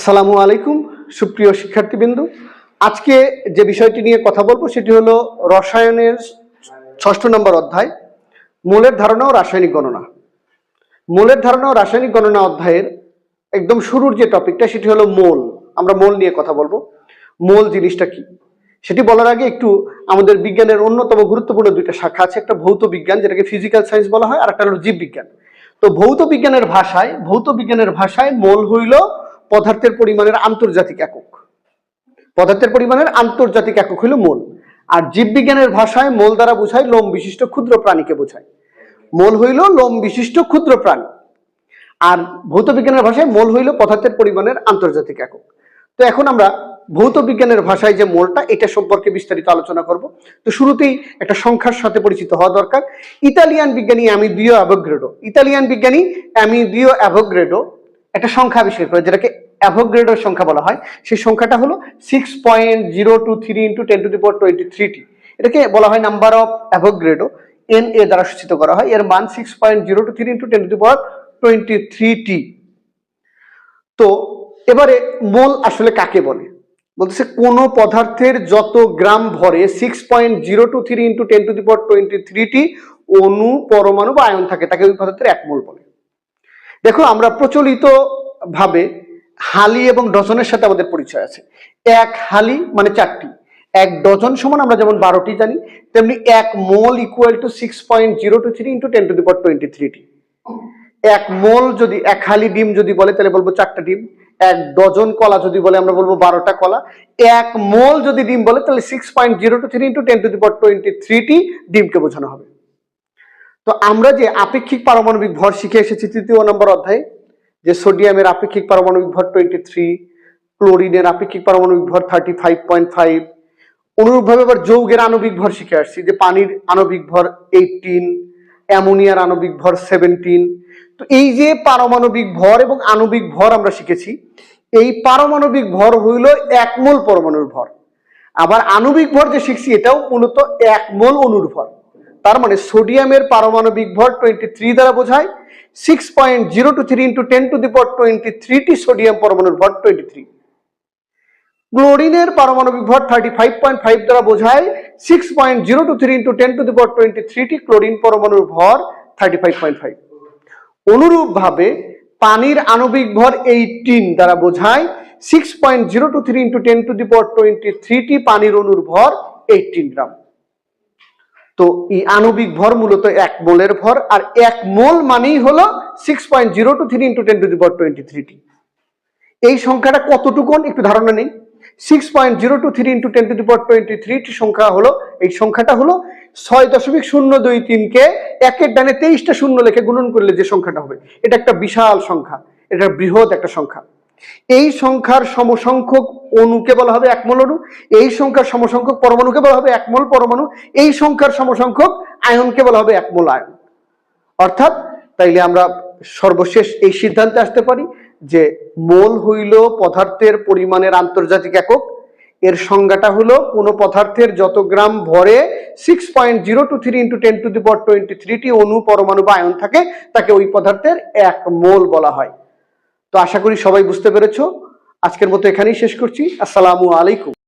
আসসালামু আলাইকুম, সুপ্রিয় শিক্ষার্থীবৃন্দু। আজকে যে বিষয়টি নিয়ে কথা বলব সেটি হলো রসায়নের ষষ্ঠ নম্বর অধ্যায়, মূলের ধারণা ও রাসায়নিক গণনা। মূলের ধারণা ও রাসায়নিক গণনা অধ্যায়ের একদম শুরুর যে টপিকটা সেটি হলো মোল। আমরা মোল নিয়ে কথা বলব। মোল জিনিসটা কি? সেটি বলার আগে একটু আমাদের বিজ্ঞানের অন্যতম গুরুত্বপূর্ণ দুইটা শাখা আছে। একটা ভৌত বিজ্ঞান, যেটাকে ফিজিক্যাল সায়েন্স বলা হয়, আর একটা হলো জীববিজ্ঞান তো ভৌত বিজ্ঞানের ভাষায়, ভৌত বিজ্ঞানের ভাষায় মোল হইল পদার্থের পরিমাণের আন্তর্জাতিক একক। পদার্থের পরিমাণের আন্তর্জাতিক একক হলো মোল। আর জীববিজ্ঞানের ভাষায় মোল দ্বারা বোঝায় লোম বিশিষ্ট ক্ষুদ্র প্রাণীকে বোঝায়। মোল হইল লোম বিশিষ্ট ক্ষুদ্র প্রাণী। আর ভৌত বিজ্ঞানের ভাষায় মোল হইল পদার্থের পরিমাণের আন্তর্জাতিক একক। তো এখন আমরা ভৌত বিজ্ঞানের ভাষায় যে মোলটা, এটা সম্পর্কে বিস্তারিত আলোচনা করব। তো শুরুতেই একটা সংখ্যার সাথে পরিচিত হওয়া দরকার। ইতালিয়ান বিজ্ঞানী অ্যামিদিও অ্যাভোগ্রেডো। ইতালিয়ান বিজ্ঞানী অ্যামিদিও অ্যাভোগ্রেডো একটা সংখ্যা আবিষ্কার করে, যেটাকে অ্যাভোগ্রেডোর সংখ্যা বলা হয়, সেই সংখ্যাটা হলো six point zero two three into ten to the power twenty three এটাকে বলা হয় নাম্বার অফ অ্যাভোগ্রেডো এন এ দ্বারা সূচিত করা হয়, এর মান six point zero two three into ten to the power twenty three তো এবারে মোল আসলে কাকে বলে? বলতেছে কোন পদার্থের যত গ্রাম ভরে six point zero two three into ten to the power twenty three অণু, পরমাণু বা আয়ন থাকে, তাকে ওই পদার্থের এক মোল বলে। দেখো আমরা প্রচলিত ভাবে হালি এবং ডজনের সাথে আমাদের পরিচয় আছে। এক হালি মানে চারটি। এক ডজন সমান আমরা যেমন বারোটি জানি, তেমনি এক mole equal to six point zero two three into ten to the power twenty three এক মোল যদি, এক হালি ডিম যদি বলে, তাহলে বলব চারটা ডিম। এক ডজন কলা যদি বলে, আমরা বলব বারোটা কলা। এক মোল যদি ডিম বলে, তাহলে six point zero two three into ten to the power twenty three ডিমকে বোঝানো হবে। তো আমরা যে আপেক্ষিক পারমাণবিক ভর শিখে এসেছি তৃতীয় নম্বর অধ্যায়ে যে সোডিয়ামের আপেক্ষিক পারমাণবিক ভর টোয়েন্টি থ্রি ক্লোরিনের আপেক্ষিক পারমাণবিক ভর থার্টি ফাইভ পয়েন্ট ফাইভ অনুরূপভাবে আবার যৌগের আণবিক ভর শিখে আসছি, যে পানির আণবিক ভর এইটিন অ্যামোনিয়ার আণবিক ভর সেভেন্টিন তো এই যে পারমাণবিক ভর এবং আণবিক ভর আমরা শিখেছি, এই পারমাণবিক ভর হইল একমূল পরমাণুর ভর। আবার আণবিক ভর যে শিখছি, এটাও মূলত এক মোল অণুর ভর। তার মানে সোডিয়ামের পারমাণবিক ভর টোয়েন্টি থ্রি দ্বারা বোঝায়। Six point zero two three into ten to the power twenty three sodium পরমাণুর ভর টোয়েন্টি থ্রি ক্লোরিনের পারমাণবিক ভর থার্টি ফাইভ পয়েন্ট ফাইভ দ্বারা বোঝায়। Six point zero two three into ten to the power twenty three chlorine পরমাণুর ভর thirty five point five অনুরূপভাবে পানির আণবিক ভর এইটিন দ্বারা বোঝায়। Six point zero two three into ten to the power twenty three পানির অণুর ভর এইটিন গ্রাম। তো এই আণবিক ভর মূলত এক মোলের ভর, আর এক মোল মানেই হলো six point zero two three into ten to the power twenty three এই সংখ্যাটা কতটুকু একটু ধারণা নেই। Six point zero two three into ten to the power twenty three সংখ্যা হলো, এই সংখ্যাটা হলো ছয় দশমিক শূন্য দুই তিনকে একের ডানে তেইশটা শূন্য লেখে গুণন করলে যে সংখ্যাটা হবে, এটা একটা বিশাল সংখ্যা, এটা বৃহৎ একটা সংখ্যা। এই সংখ্যার সমসংখ্যক অণুকে বলা হবে একমল অণু এই সংখ্যার সমসংখ্যক পরমাণুকে বলা হবে একমল পরমাণু, এই সংখ্যার সমসংখ্যক আয়নকে বলা হবে একমল আয়ন। অর্থাৎ তাইলে আমরা সর্বশেষ এই সিদ্ধান্তে আসতে পারি যে মোল হইল পদার্থের পরিমাণের আন্তর্জাতিক একক, এর সংজ্ঞাটা হলো কোন পদার্থের যত গ্রাম ভরে six point zero two three into ten to the power twenty three অণু, পরমাণু বা আয়ন থাকে, তাকে ওই পদার্থের এক মোল বলা হয়। তো আশা করি সবাই বুঝতে পেরেছ। আজকের মতো এখানেই শেষ করছি। আসসালামু আলাইকুম।